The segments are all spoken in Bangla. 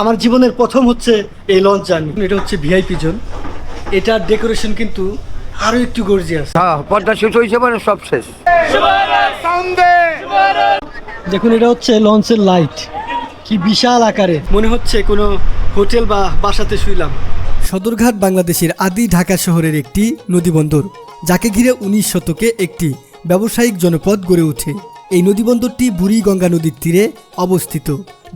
আমার জীবনের প্রথম হচ্ছে এই লঞ্চ জার্নি এটা হচ্ছে ভিআইপি জোন এটার ডেকোরেশন কিন্তু আরও একটু গর্জিয়াস হ্যাঁ পর্দা শেষ হয়েছে মানে সব শেষ। দেখুন এটা হচ্ছে লঞ্চের লাইট কি বিশাল আকারে। মনে হচ্ছে কোনো হোটেল বা বাসাতে শুইলাম। সদরঘাট বাংলাদেশের আদি ঢাকা শহরের একটি নদীবন্দর যাকে ঘিরে উনিশ শতকে একটি ব্যবসায়িক জনপদ গড়ে ওঠে। এই নদীবন্দরটি বুড়িগঙ্গা নদীর তীরে অবস্থিত।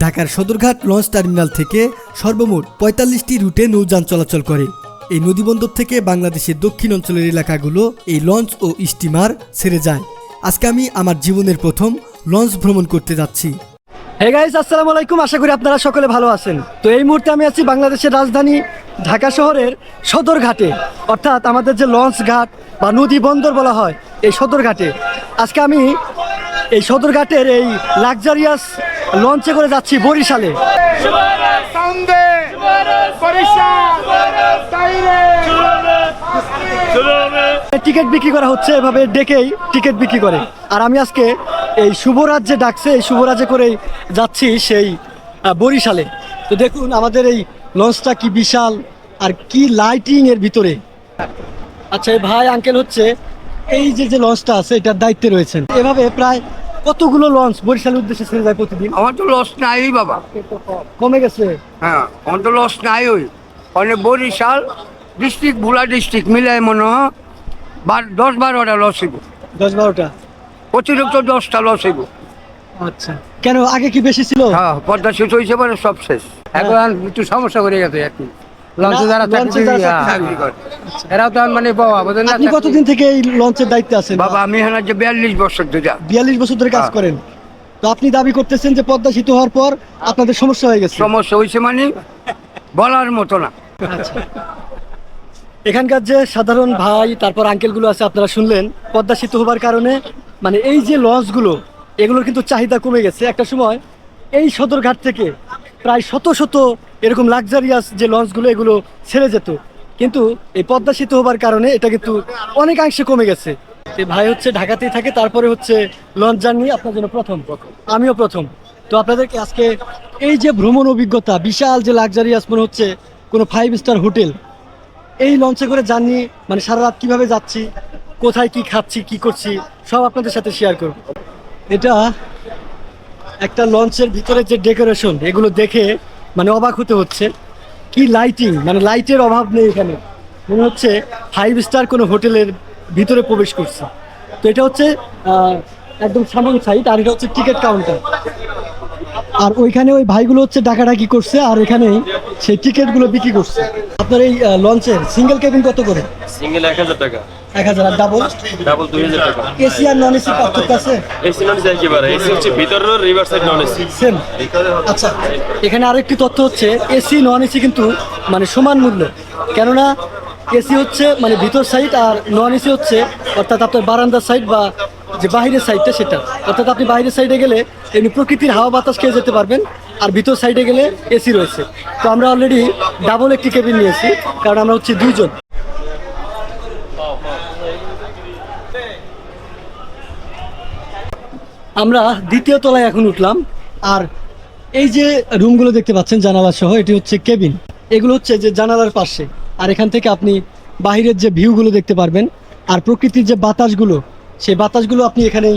ঢাকার সদরঘাট লঞ্চ টার্মিনাল থেকে সর্বমোট পঁয়তাল্লিশটি রুটে নৌযান চলাচল করে। এই নদীবন্দর থেকে বাংলাদেশের দক্ষিণ অঞ্চলের এলাকাগুলো এই লঞ্চ ও স্টিমার ছেড়ে যায়। আজকে আমি আমার জীবনের প্রথম লঞ্চ ভ্রমণ করতে যাচ্ছি। হে আশা করি আপনারা সকলে ভালো আছেন। তো এই মুহূর্তে আমি আছি বাংলাদেশের রাজধানী ঢাকা শহরের সদরঘাটে। অর্থাৎ আমাদের যে লঞ্চ ঘাট বা নদী বন্দর বলা হয়, এই সদরঘাটে। আজকে আমি এই সদরঘাটের এই লাক্সারিয়াস লঞ্চে করে যাচ্ছি বরিশালে। টিকিট বিক্রি করা হচ্ছে এভাবে ডেকেই টিকিট বিক্রি করে। আর আমি আজকে এই শুভরাজ যে ডাকছে এই শুভরাজে করেই যাচ্ছি সেই বরিশালে। তো দেখুন আমাদের এই লঞ্চটা কি বিশাল আর কি লাইটিং এর ভিতরে। আচ্ছা এই ভাই আঙ্কেল হচ্ছে এই যে যে লঞ্চটা আছে এটার দায়িত্বে রয়েছেন। এভাবে প্রায় কতগুলো লঞ্চ বরিশালের উদ্দেশ্যে ছেড়ে যায় প্রতিদিন? আমার তো লস নাই বাবা। কমে গেছে? হ্যাঁ আমার তো লস নাই ওই। অনেক বরিশাল ডিস্ট্রিক্ট ভোলা ডিস্ট্রিক্ট মিলাই মনে হয় বার- দশ বারোটা লস হইব। দশ বারোটা? অতিরিক্ত দশটা লস হইব। আচ্ছা। কেন আগে কি বেশি ছিল? হ্যাঁ পর্দা শেষ হয়েছে মানে সব শেষ। এখন একটু সমস্যা করে গেছে কি। লঞ্চে যারা চাকরি করে। এরাও তো মানে বাবা বোঝেন না? আপনি কতদিন থেকে এই লঞ্চের দায়িত্বে আছেন? বাবা আমি এখানে যে বিয়াল্লিশ বছর ধরে বিয়াল্লিশ বছর ধরে কাজ। করেন। তো আপনি দাবি করতেছেন যে পদ্মা সেতু হওয়ার পর আপনাদের সমস্যা হয়ে গেছে। সমস্যা হয়েছে মানে বলার মতো না। আচ্ছা। এখানকার যে সাধারণ ভাই তারপর আঙ্কেলগুলো আছে আপনারা শুনলেন পদ্মা সেতু হবার কারণে মানে এই যে লঞ্চগুলো এগুলোর কিন্তু চাহিদা কমে গেছে। একটা সময় এই সদরঘাট থেকে প্রায় শত শত এরকম লাক্সারিয়াস যে লঞ্চগুলো এগুলো ছেড়ে যেত। কিন্তু এই পদ্মা সেতু হবার কারণে এটা কিন্তু অনেকাংশে কমে গেছে। ভাই হচ্ছে ঢাকাতেই থাকে, তারপরে হচ্ছে লঞ্চ জার্নি আপনার জন্য প্রথম। আমিও প্রথম। তো আপনাদেরকে আজকে এই যে ভ্রমণ অভিজ্ঞতা, বিশাল যে লাক্সারিয়াস মনে হচ্ছে কোনো ফাইভ স্টার হোটেল, এই লঞ্চে করে জার্নি মানে সারা রাত কীভাবে যাচ্ছি, কোথায় কি খাচ্ছি, কি করছি, সব আপনাদের সাথে শেয়ার করব। এটা একটা লঞ্চের ভিতরে যে ডেকোরেশন এগুলো দেখে মানে অবাক হতে হচ্ছে। কি লাইটিং মানে লাইটের অভাব নেই এখানে। মনে হচ্ছে ফাইভ স্টার কোনো হোটেলের ভিতরে প্রবেশ করছে। তো এটা হচ্ছে একদম সামন সাইড আর এটা হচ্ছে টিকিট কাউন্টার আর ওইখানে ওই ভাইগুলো হচ্ছে ডাকাডাকি করছে, আর এখানেই সেই টিকিটগুলো বিক্রি করছে। আপনার এই লঞ্চের সিঙ্গেল কেবিন কত করে? সিঙ্গেল এক হাজার টাকা। এক হাজার আর ডাবল ডাবল দুই হাজার টাকা। এসি আর নন এসি পার্থক্য আছে? এসি নন এসি একেবারে এসি হচ্ছে ভিতরের river side non AC same আচ্ছা এখানে আরেকটি তথ্য হচ্ছে এসি নন এসি কিন্তু মানে সমান মূল্য। কেননা এসি হচ্ছে মানে ভিতর সাইড আর নন এসি হচ্ছে অর্থাৎ আপনার বারান্দার সাইড বা যে বাইরের সাইডটা সেটা। অর্থাৎ আপনি বাইরের সাইডে গেলে এমনি প্রকৃতির হাওয়া বাতাস খেয়ে যেতে পারবেন আর ভিতর সাইডে গেলে এসি রয়েছে। তো আমরা অলরেডি ডাবল একটি কেবিন নিয়েছি কারণ আমরা হচ্ছে দুইজন। আমরা দ্বিতীয় তলায় এখন উঠলাম, আর এই যে রুমগুলো দেখতে পাচ্ছেন জানালা সহ, এটি হচ্ছে কেবিন। এগুলো হচ্ছে যে জানালার পাশে, আর এখান থেকে আপনি বাহিরের যে ভিউগুলো দেখতে পারবেন, আর প্রকৃতির যে বাতাসগুলো, সেই বাতাসগুলো আপনি এখানেই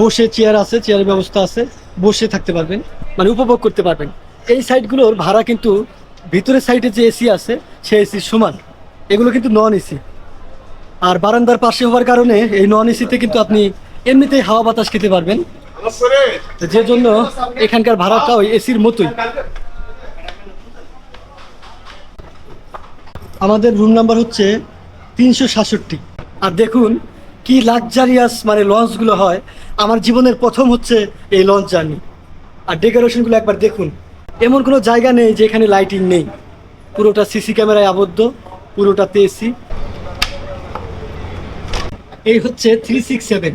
বসে চেয়ার আছে, চেয়ারের ব্যবস্থা আছে, বসে থাকতে পারবেন মানে উপভোগ করতে পারবেন। এই সাইডগুলোর ভাড়া কিন্তু ভিতরের সাইডে যে এসি আছে, সেই এসির সমান। এগুলো কিন্তু নন এসি। আর বারান্দার পাশে হওয়ার কারণে এই নন এসিতে কিন্তু আপনি এমনিতেই হাওয়া বাতাস খেতে পারবেন। যে জন্য এখানকার ভাড়াটা ওই এসির মতোই। আমাদের রুম নাম্বার হচ্ছে তিনশো সাতষট্টি। আর দেখুন, কি লাক্সারিয়াস মানে লঞ্চগুলো হয়। আমার জীবনের প্রথম হচ্ছে এই লঞ্চ জার্নি আর ডেকোরেশনগুলো একবার দেখুন। এমন কোনো জায়গা নেই যে এখানে লাইটিং নেই। পুরোটা সিসি ক্যামেরায় আবদ্ধ, পুরোটাতে এসি। এই হচ্ছে থ্রি সিক্স সেভেন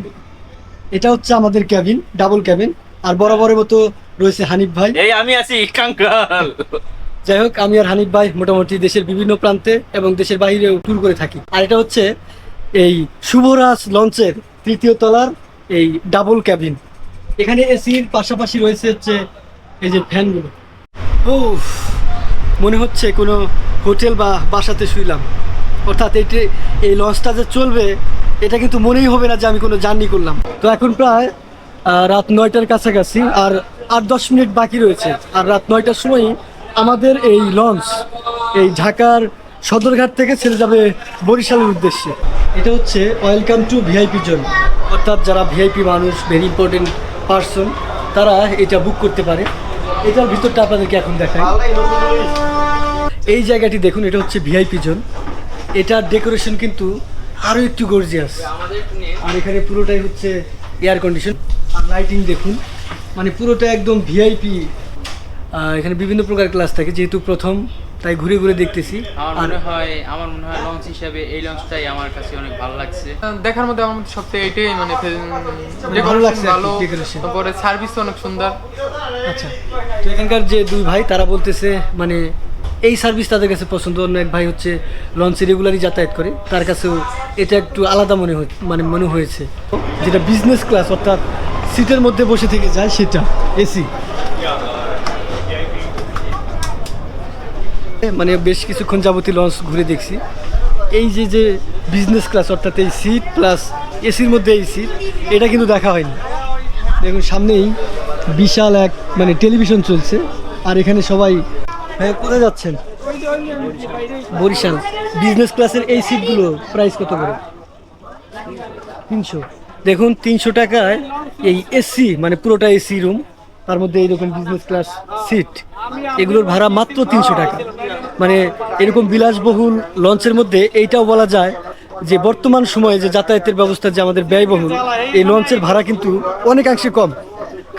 এটা হচ্ছে আমাদের ক্যাবিন ডাবল ক্যাবিন আর বরাবরের মতো রয়েছে হানিফ ভাই। এই আমি আছি কাঙ্কাল যাই হোক আমি আর হানিফ ভাই মোটামুটি দেশের বিভিন্ন প্রান্তে এবং দেশের বাইরেও ট্যুর করে থাকি। আর এটা হচ্ছে এই শুভরাজ লঞ্চের তৃতীয় তলার এই ডাবল ক্যাবিন এখানে এসির পাশাপাশি রয়েছে হচ্ছে এই যে ফ্যানগুলো। ও মনে হচ্ছে কোনো হোটেল বা বাসাতে শুইলাম। অর্থাৎ এটি এই লঞ্চটা যে চলবে এটা কিন্তু মনেই হবে না যে আমি কোনো জার্নি করলাম। তো এখন প্রায় রাত নয়টার কাছাকাছি আর আট দশ মিনিট বাকি রয়েছে। আর রাত নয়টার সময় আমাদের এই লঞ্চ, এই ঢাকার সদরঘাট থেকে ছেড়ে যাবে বরিশালের উদ্দেশ্যে। এটা হচ্ছে ওয়েলকাম টু ভিআইপি জোন। অর্থাৎ যারা ভিআইপি মানুষ ভেরি ইম্পর্টেন্ট পার্সন তারা এটা বুক করতে পারে। এটার ভিতরটা আপনাদেরকে এখন দেখাই। এই জায়গাটি দেখুন, এটা হচ্ছে ভিআইপি জোন। এটার ডেকোরেশন কিন্তু আরও একটু গর্জিয়াস আর এখানে পুরোটাই হচ্ছে এয়ার কন্ডিশন আর লাইটিং দেখুন মানে পুরোটা একদম ভিআইপি এখানে বিভিন্ন প্রকার ক্লাস থাকে যেহেতু প্রথম তাই ঘুরে ঘুরে দেখতেছি। আমার আর মনে হয় আমার মনে হয় লঞ্চ হিসাবে এই লঞ্চটাই আমার কাছে অনেক ভালো লাগছে। দেখার মধ্যে আমার মধ্যে সবথেকে এটাই মানে ভালো লাগছে ভালো। তারপরে সার্ভিস অনেক সুন্দর। আচ্ছা তো এখানকার যে দুই ভাই তারা বলতেছে মানে এই সার্ভিস তাদের কাছে পছন্দ। অন্য এক ভাই হচ্ছে লঞ্চে রেগুলারই যাতায়াত করে। তার কাছেও এটা একটু আলাদা মনে হয় মানে মনে হয়েছে। যেটা বিজনেস ক্লাস অর্থাৎ সিটের মধ্যে বসে থেকে যায় সেটা এসি মানে বেশ কিছুক্ষণ যাবতীয় লঞ্চ ঘুরে দেখছি। এই যে যে বিজনেস ক্লাস অর্থাৎ এই সিট প্লাস এসির মধ্যে এই সিট এটা কিন্তু দেখা হয়নি। দেখুন, সামনেই বিশাল এক মানে টেলিভিশন চলছে। আর এখানে সবাই হ্যাঁ কোথায় যাচ্ছেন? বরিশাল। বিজনেস ক্লাসের এই সিটগুলো প্রাইস কত করে? তিনশো। দেখুন, তিনশো টাকায় এই এসি মানে পুরোটা এসি রুম তার মধ্যে এইরকম বিজনেস ক্লাস সিট এগুলোর ভাড়া মাত্র তিনশো টাকা। মানে এরকম বিলাসবহুল লঞ্চের মধ্যে এইটাও বলা যায় যে বর্তমান সময়ে যে যাতায়াতের ব্যবস্থা যে আমাদের ব্যয়বহুল, এই লঞ্চের ভাড়া কিন্তু অনেকাংশে কম।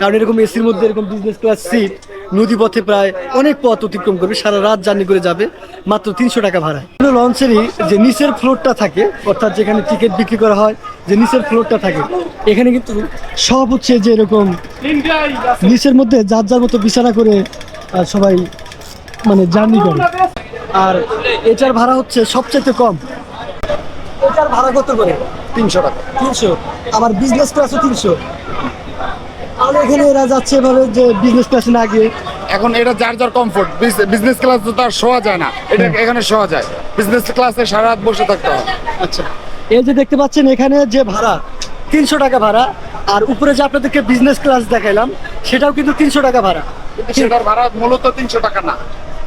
কারণ এরকম এসির মধ্যে এরকম বিজনেস ক্লাস সিট নদী পথে প্রায় অনেক পথ অতিক্রম করবে সারা রাত জার্নি করে যাবে মাত্র তিনশো টাকা ভাড়া। লঞ্চেরই যে নিচের ফ্লোরটা থাকে অর্থাৎ যেখানে টিকিট বিক্রি করা হয় যে নিচের ফ্লোরটা থাকে এখানে কিন্তু সব হচ্ছে যে এরকম নিচের মধ্যে যার যার মতো বিছানা করে সবাই মানে জার্নি করে। আর এটার ভাড়া হচ্ছে সবচেয়ে কম। এটার ভাড়া কত করে? তিনশো টাকা। তিনশো। আমার বিজনেস ক্লাসও তিনশো। আর এখানে এরা যাচ্ছে এভাবে যে বিজনেস ক্লাসে না গিয়ে। এখন এটা যার যার কমফোর্ট বিজনেস ক্লাস তো তার শোয়া যায় না। এটা এখানে শোয়া যায়। বিজনেস ক্লাসে সারা রাত বসে থাকতে হয়। আচ্ছা। এই যে দেখতে পাচ্ছেন এখানে যে ভাড়া তিনশো টাকা ভাড়া। আর উপরে যে আপনাদেরকে বিজনেস ক্লাস দেখাইলাম সেটাও কিন্তু তিনশো টাকা ভাড়া। সেটার ভাড়া মূলত তিনশো টাকা না।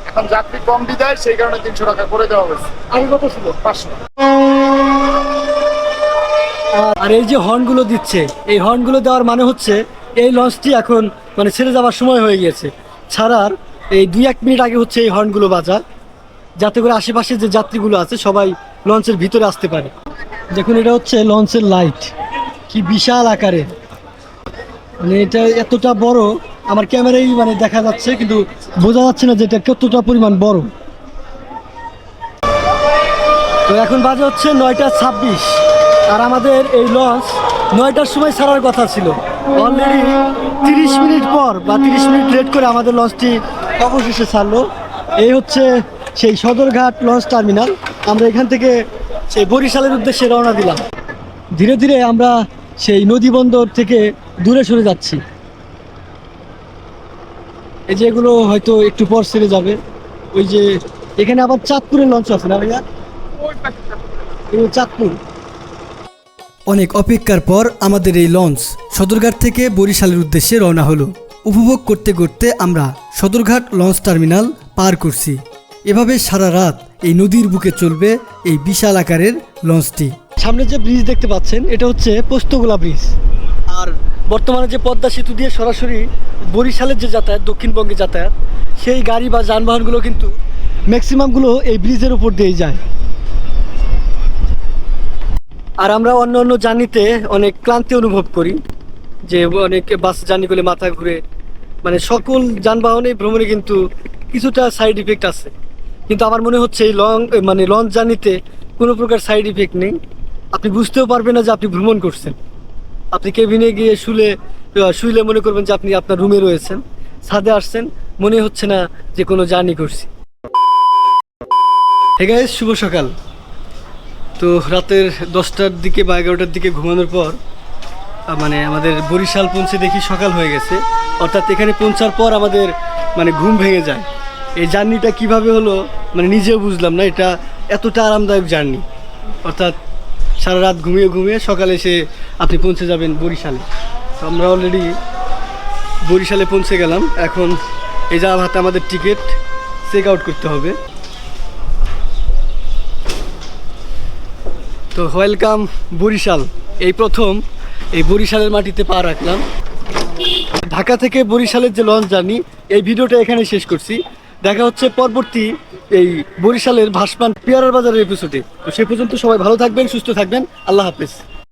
এখন যাত্রী কম বিদায় সেই কারণে তিনশো টাকা করে দেওয়া হয়েছে। আগে কত ছিল? পাঁচশো। আর এই যে হর্নগুলো দিচ্ছে এই হর্নগুলো দেওয়ার মানে হচ্ছে এই লঞ্চটি এখন মানে ছেড়ে যাওয়ার সময় হয়ে গিয়েছে। ছাড়ার এই দুই এক মিনিট আগে হচ্ছে এই হর্নগুলো বাজা। যাতে করে আশেপাশে যে যাত্রীগুলো আছে, সবাই লঞ্চের ভিতরে আসতে পারে। দেখুন, এটা হচ্ছে লঞ্চের লাইট। কি বিশাল আকারের মানে এটা এতটা বড়, আমার ক্যামেরাই মানে দেখা যাচ্ছে, কিন্তু বোঝা যাচ্ছে না যে এটা কতটা পরিমাণ বড়। তো এখন বাজে হচ্ছে নয়টা ছাব্বিশ। আর আমাদের এই লঞ্চ নয়টার সময় ছাড়ার কথা ছিল। অলরেডি তিরিশ মিনিট পর বা তিরিশ মিনিট লেট করে আমাদের লঞ্চটি অবশেষে ছাড়লো। এই হচ্ছে সেই সদরঘাট লঞ্চ টার্মিনাল। আমরা এখান থেকে সেই বরিশালের উদ্দেশ্যে রওনা দিলাম। ধীরে ধীরে আমরা সেই নদী বন্দর থেকে দূরে সরে যাচ্ছি। এই যে এগুলো হয়তো একটু পর সেরে যাবে। ওই যে এখানে আবার চাঁদপুরের লঞ্চ আছে না ভাইয়া? চাঁদপুর। অনেক অপেক্ষার পর আমাদের এই লঞ্চ। সদরঘাট থেকে বরিশালের উদ্দেশ্যে রওনা হলো। উপভোগ করতে করতে আমরা সদরঘাট লঞ্চ টার্মিনাল পার করছি। এভাবে সারা রাত এই নদীর বুকে চলবে এই বিশাল আকারের লঞ্চটি। সামনে যে ব্রিজ দেখতে পাচ্ছেন, এটা হচ্ছে পোস্তগোলা ব্রিজ। আর বর্তমানে যে পদ্মা সেতু দিয়ে সরাসরি বরিশালের যে যাতায়াত, দক্ষিণবঙ্গে যাতায়াত, সেই গাড়ি বা যানবাহনগুলো কিন্তু ম্যাক্সিমামগুলো এই ব্রিজের উপর দিয়েই যায়। আর আমরা অন্য অন্য জার্নিতে অনেক ক্লান্তি অনুভব করি। যে অনেক বাস জার্নি করলে মাথা ঘুরে। মানে সকল যানবাহনে ভ্রমণে কিন্তু কিছুটা সাইড ইফেক্ট আছে। কিন্তু আমার মনে হচ্ছে এই লং মানে লঞ্চ জার্নিতে কোনো প্রকার সাইড ইফেক্ট নেই। আপনি বুঝতেও পারবেন না যে আপনি ভ্রমণ করছেন। আপনি কেবিনে গিয়ে শুলে শুইলে মনে করবেন যে আপনি আপনার রুমে রয়েছেন, ছাদে আসছেন, মনে হচ্ছে না যে কোনো জার্নি করছি। হে গাইস শুভ সকাল। তো রাতের দশটার দিকে বা এগারোটার দিকে ঘুমানোর পর মানে আমাদের বরিশাল পৌঁছে দেখি সকাল হয়ে গেছে। অর্থাৎ এখানে পৌঁছার পর আমাদের মানে ঘুম ভেঙে যায়। এই জার্নিটা কীভাবে হলো মানে নিজেও বুঝলাম না, এটা এতটা আরামদায়ক জার্নি। অর্থাৎ সারা রাত ঘুমিয়ে ঘুমিয়ে সকালে এসে আপনি পৌঁছে যাবেন বরিশালে। তো আমরা অলরেডি বরিশালে পৌঁছে গেলাম। এখন এই যা হাতে আমাদের টিকিট চেক আউট করতে হবে। তো ওয়েলকাম বরিশাল। এই প্রথম এই বরিশালের মাটিতে পা রাখলাম। ঢাকা থেকে বরিশালের যে লঞ্চ জার্নি, এই ভিডিওটা এখানে শেষ করছি। দেখা হচ্ছে পরবর্তী এই বরিশালের ভাসমান পেয়ারার বাজারের এপিসোডে তো সে পর্যন্ত সবাই ভালো থাকবেন, সুস্থ থাকবেন। আল্লাহ হাফেজ।